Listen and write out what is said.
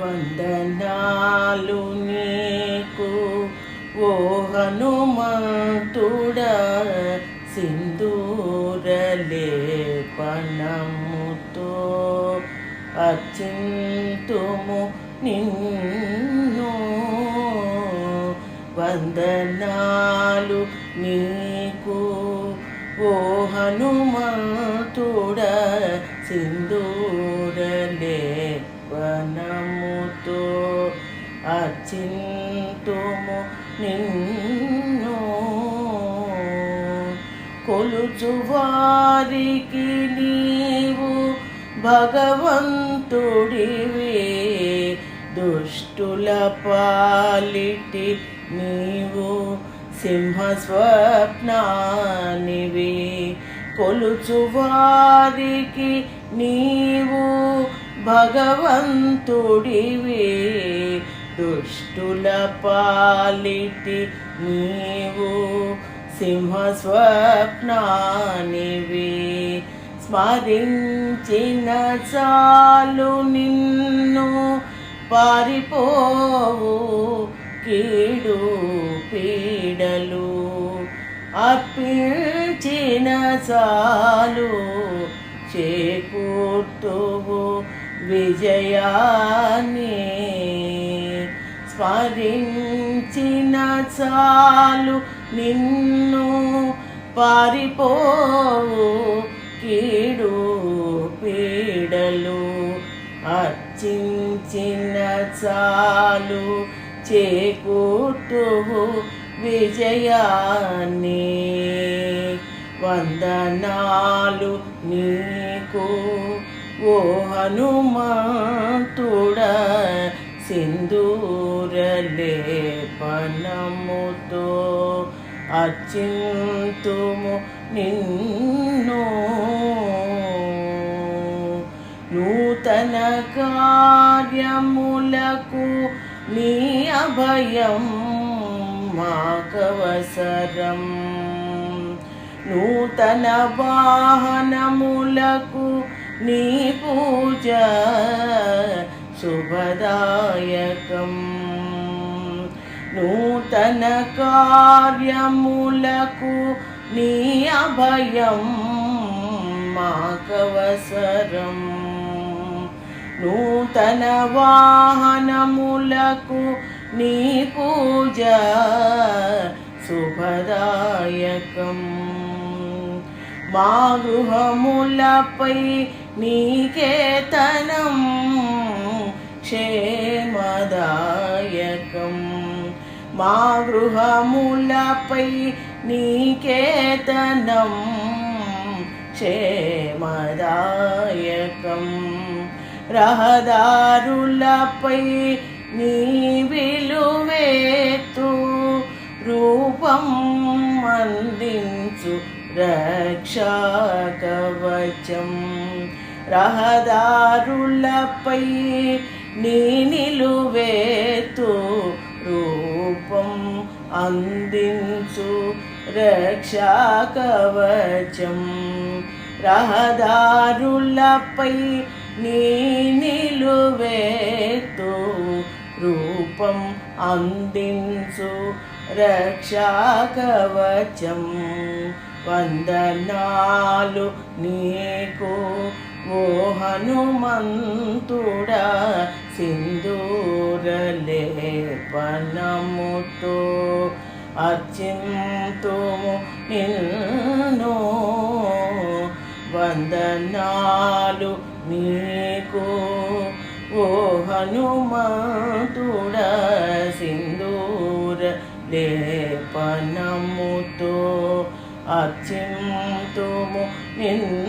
వందనాలు నీకు ఓ హనుమంతుడా సింధూరలేపణముతో అచింతుము నిన్ను. వందనాలు నీకు ఓ హనుమంతుడా సింధూ అచింతుము నిన్ను. కొలుచువారికి నీవు భగవంతుడివే. దుష్టుల పాలిటి నీవు సింహస్వప్నానివి. కొలుచువారికి నీవు భగవంతుడివే. దుష్టుల పాలిటి నీవు సింహస్వప్నానివి. స్మరించిన చాలు నిన్ను పారిపోవు కీడు పీడలు. అర్పించిన చాలు చేకూర్తువు విజయాన్ని స్మరించిన చాలు నిన్ను పారిపోవు కీడు పీడలు అర్చించిన చాలు చేకూర్తువు విజయాన్ని వందనాలు నీకు ఓ హనుమంతుడ సింధూరలేపనముతో అచింతుము నిన్ను. నూతన కార్యములకు నీ అభయం మాకవసరం. నూతన వాహనములకు నీ పూజ శుభదాయకం. నూతన కార్యములకు నీ అభయం మాకవసరం. నూతన వాహనములకు నీ పూజ శుభదాయకం. మా గృహములపై నీకేతన మా గృహములపై నీకేతనం క్షేమదాయకం. రహదారులపై నీ విలువేతు రూపం అందించు రక్షాకవచం. రహదారులపై నీ నిలువేతు రూ అందించు రక్షాకవచం. రహదారులపై నీ నిలువేతు రూపం అందించు రక్షాకవచం. వందనాలు నీకు ఓ హనుమంతుడా సింధు సింధూరలేపనముతో అర్చింతుము నిన్ను. వందనాలు నీకు ఓ హనుమంతుడా సింధూర లేపనముతో అర్చింతుము నిన్ను.